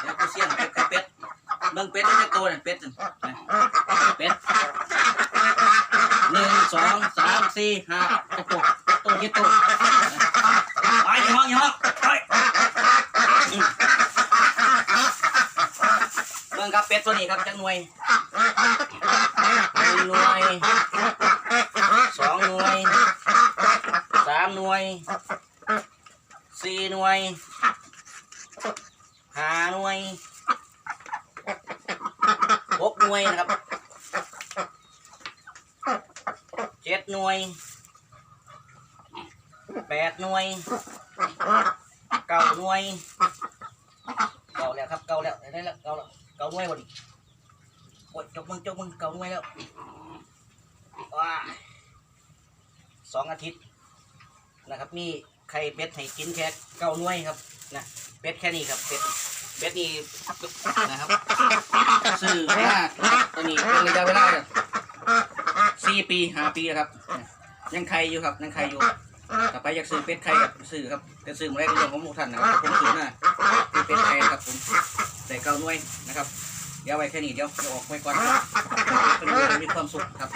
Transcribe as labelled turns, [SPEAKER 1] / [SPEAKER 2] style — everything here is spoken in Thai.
[SPEAKER 1] เดี๋ยวกูเสี่ยงเป็ดกับเป็ดเบิ่งเป็ดได้จักตัวเนี่ยเป็ดน่ะนะเป็ดหนึ่งสองสามสี่ห้าตัวตัวตัวยี่ตัวไปอย่าห้องอย่าห้องไปเบิ่งครับเป็ดตัวนี้ครับจักหน่วยหนึ่งหน่วยสองหน่วยสามหน่วยสี่หน่วย หาหน่วยหกหน่วยนะครับเจ็ดหน่วยแปดหน่วยเก้าหน่วยเก้าแล้วครับเก้าแล้วได้แล้วเก้าแล้วเก้าหน่วยหมดอีกโอ้ยจกมึงจกมึงเก้าหน่วยแล้วว้าสองอาทิตย์นะครับมีไข่เป็ดให้กินแค่เก้าหน่วยครับนะ เป็ดแค่นี้ครับเป็ดเป็ดนี่นะครับซื้อมาตอนนี้เป็นระยะเวลาเนี่ยสี่ปีห้าปีแล้วครับ ยังไข่อยู่ครับยังไข่อยู่ต่อไปอยากซื้อเป็ดไข่กับซื้อครับจะซื้อมาได้เรื่องของหมูทันนะครับผมซื้อมาเป็นเป็ดไข่ครับผมใส่เก้าหน่วยนะครับเดี๋ยวไว้แค่นี้เดี๋ยวจะออกไว้ก่อนครับเป็นเวลามีความสุขครับ